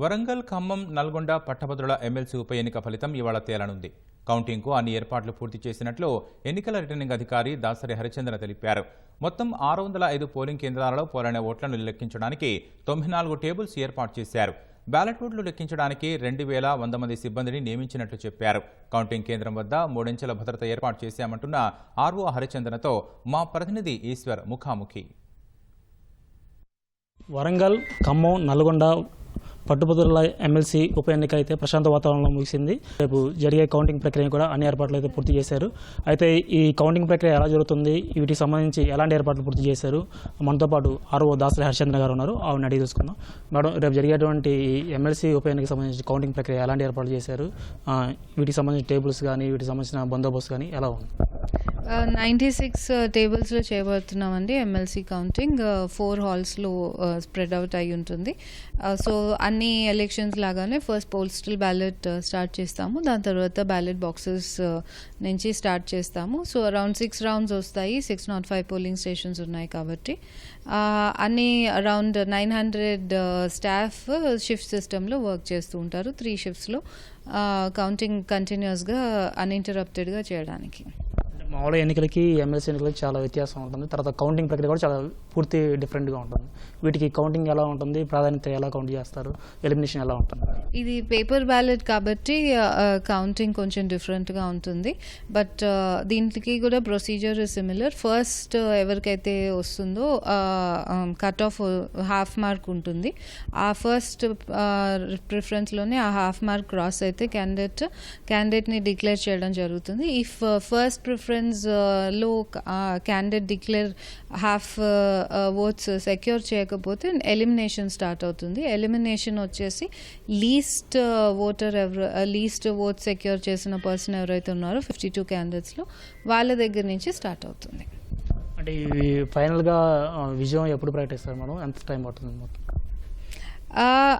వరంగల్ ఖమ్మం నల్గొండ పట్టభద్రుల ఎమ్మెల్సీ ఉప ఎన్నిక ఫలితం ఇవాళ తేలనుంది. కౌంటింగ్కు అన్ని ఏర్పాట్లు పూర్తి చేసినట్లు ఎన్నికల రిటర్నింగ్ అధికారి దాసరి హరిచంద్ర తెలిపారు. మొత్తం ఆరు వందల ఐదు పోలింగ్ కేంద్రాలలో పోలైన ఓట్లను లెక్కించడానికి తొంభై నాలుగు టేబుల్స్ ఏర్పాటు చేశారు. బ్యాలెట్ ఓట్లు లెక్కించడానికి రెండు వేల వంద మంది సిబ్బందిని నియమించినట్లు చెప్పారు. కౌంటింగ్ కేంద్రం వద్ద మూడంచెల భద్రత ఏర్పాటు చేశామంటున్న ఆర్వో హరిచంద్రతో మా ప్రతినిధి ఈశ్వర్ ముఖాముఖి. వరంగల్ ఖమ్మం నల్గొండ పట్టుబదుల ఎమ్మెల్సీ ఉప ఎన్నిక అయితే ప్రశాంత వాతావరణంలో ముగిసింది. రేపు జరిగే కౌంటింగ్ ప్రక్రియ కూడా అన్ని ఏర్పాట్లు అయితే పూర్తి చేశారు. అయితే ఈ కౌంటింగ్ ప్రక్రియ ఎలా జరుగుతుంది? వీటికి సంబంధించి ఎలాంటి ఏర్పాట్లు పూర్తి చేశారు? మనతో పాటు ఆర్ఓ దాసరి హరిచంద్ర గారు ఉన్నారు. ఆవిడని అడిగి తెలుసుకుందాం. మేడం రేపు జరిగేటువంటి ఎమ్మెల్సీ ఉప ఎన్నికకి సంబంధించి కౌంటింగ్ ప్రక్రియ ఎలాంటి ఏర్పాట్లు చేశారు? వీటికి సంబంధించిన టేబుల్స్ కానీ వీటికి సంబంధించిన బందోబస్తు కానీ ఎలా ఉంది? నైంటీ సిక్స్ టేబుల్స్లో చేయబోతున్నామండి ఎమ్మెల్సీ కౌంటింగ్ ఫోర్ హాల్స్లో స్ప్రెడ్ అవుట్ అయి ఉంటుంది. Uh, సో అన్ని ఎలక్షన్స్ లాగానే ఫస్ట్ పోస్టల్ బ్యాలెట్ స్టార్ట్ చేస్తాము. దాని తర్వాత బ్యాలెట్ బాక్సెస్ uh, నుంచి స్టార్ట్ చేస్తాము. సో అరౌండ్ సిక్స్ రౌండ్స్ వస్తాయి. Six not five polling stations ఉన్నాయి కాబట్టి. Uh, అన్ని around nine hundred staff shift సిస్టంలో వర్క్ చేస్తూ ఉంటారు. త్రీ షిఫ్ట్స్లో కౌంటింగ్ కంటిన్యూస్గా అన్ఇంటరప్టెడ్గా చేయడానికి. మామూలుగా ఎన్నికలకి ఎమ్మెల్సీ ఎన్నికలకి చాలా వ్యత్యాసం ఉంటుంది. తర్వాత కౌంటింగ్ ప్రక్రియ కూడా చాలా పూర్తి డిఫరెంట్గా ఉంటుంది. వీటికి కౌంటింగ్ ఎలా ఉంటుంది ప్రాధాన్యత ఎలా కౌంట్ చేస్తారు ఎలిమినేషన్ ఎలా ఉంటుంది? ఇది పేపర్ బ్యాలెట్ కాబట్టి కౌంటింగ్ కొంచెం డిఫరెంట్గా ఉంటుంది. బట్ దీనికి కూడా ప్రొసీజర్ సిమిలర్ ఫస్ట్ ఎవరికైతే వస్తుందో కట్ ఆఫ్ హాఫ్ మార్క్ ఉంటుంది. ఆ ఫస్ట్ ప్రిఫరెన్స్లోనే ఆ హాఫ్ మార్క్ క్రాస్ అయితే క్యాండిడేట్ క్యాండిడేట్ని డిక్లేర్ చేయడం జరుగుతుంది. If first preference ప్రిఫరెన్స్లో candidate declare half votes secure చేయకపోతే ఎలిమినేషన్ స్టార్ట్ అవుతుంది. ఎలిమినేషన్ వచ్చేసి లీస్ట్ ఓటర్ uh, ఎవరు లీస్ట్ ఓట్ సెక్యూర్ చేసిన పర్సన్ ఎవరైతే ఉన్నారో ఫిఫ్టీ టూ క్యాండిడేట్స్లో వాళ్ళ దగ్గర నుంచి స్టార్ట్ అవుతుంది. అంటే ఇవి ఫైనల్గా uh, విజయం ఎప్పుడు ప్రకటిస్తారు మనం ఎంత టైం పడుతుంది మొత్తం?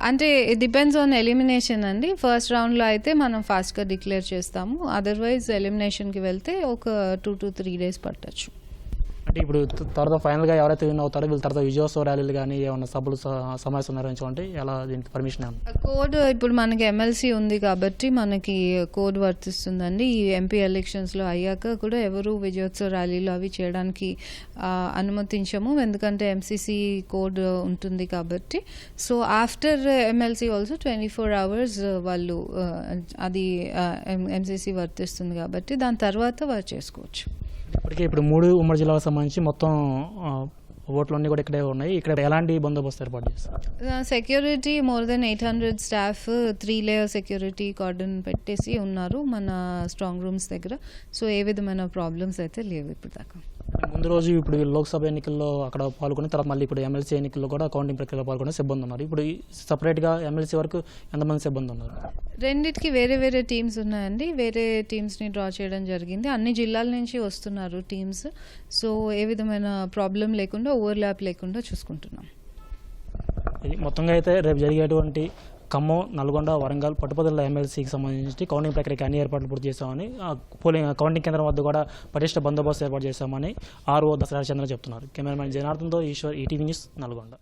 అంటే డిపెండ్స్ ఆన్ ఎలిమినేషన్ అండి. ఫస్ట్ రౌండ్లో అయితే మనం ఫాస్ట్గా డిక్లేర్ చేస్తాము. అదర్వైజ్ ఎలిమినేషన్కి వెళ్తే ఒక టూ టు త్రీ డేస్ పట్టచ్చు. అంటే ఇప్పుడు తర్వాత ఫైనల్గా ఎవరైతే విన్ అవుతారో వీళ్ళు తర్వాత విజయోత్సవ ర్యాలీలు కానీ ఏమైనా సభలు స- సమావేశం నిర్వహించాలంటే ఎలా దీనికి పర్మిషన్ కోడ్ ఇప్పుడు మనకి ఎమ్మెల్సీ ఉంది కాబట్టి మనకి కోడ్ వర్తిస్తుందండి. ఈ ఎంపీ ఎలక్షన్స్లో అయ్యాక కూడా ఎవరు విజయోత్సవ ర్యాలీలు అవి చేయడానికి అనుమతించము. ఎందుకంటే ఎంసీసీ కోడ్ ఉంటుంది కాబట్టి. So after MLC also twenty four hours వాళ్ళు అది ఎంసీసీ వర్తిస్తుంది కాబట్టి దాని తర్వాత వారు చేసుకోవచ్చు. ఇప్పటికే ఇప్పుడు మూడు ఉమ్మడి జిల్లాలకు సంబంధించి మొత్తం ఆ, ఓట్లన్నీ కూడా ఇక్కడే ఉన్నాయి. ఇక్కడ ఎలాంటి బందోబస్తు ఏర్పాటు చేస్తారు? Security more than eight hundred staff three layer security cordon పెట్టేసి ఉన్నారు మన స్ట్రాంగ్ రూమ్స్ దగ్గర. సో ఏ విధమైన ప్రాబ్లమ్స్ అయితే లేవు ఇప్పుడు దాకా ముందు రోజు ఇప్పుడు లోక్సభ ఎన్నికల్లో అక్కడ పాల్గొని తర్వాత మళ్ళీ ఇప్పుడు ఎమ్మెల్సీ ఎన్నికల్లో కూడా కౌంటింగ్ ప్రక్రియలో పాల్గొనే సిబ్బంది ఉన్నారు. ఇప్పుడు సపరేట్గా ఎమ్మెల్సీ వరకు ఎంతమంది సిబ్బంది ఉన్నారు? రెండిటికి వేరే వేరే టీమ్స్ ఉన్నాయండి. వేరే టీమ్స్ని డ్రా చేయడం జరిగింది. అన్ని జిల్లాల నుంచి వస్తున్నారు టీమ్స్. సో ఏ విధమైన ప్రాబ్లం లేకుండా ఓవర్లాప్ లేకుండా చూసుకుంటున్నాం. మొత్తంగా అయితే రేపు జరిగేటువంటి ఖమ్మం నల్గొండ వరంగల్ పట్టుపదుల ఎమ్మెల్సీకి సంబంధించి కౌంటింగ్ ప్రక్రియకి అన్ని ఏర్పాట్లు పూర్తి చేశామని పోలింగ్ కౌంటింగ్ కేంద్రం వద్ద కూడా పటిష్ట బందోబస్తు ఏర్పాటు చేశామని ఆర్ఓ దసరా చంద్ర చెప్తున్నారు. కెమెరామెన్ జనార్దన్తో ఈశ్వర్ ఈటీవీ న్యూస్ నల్గొండ.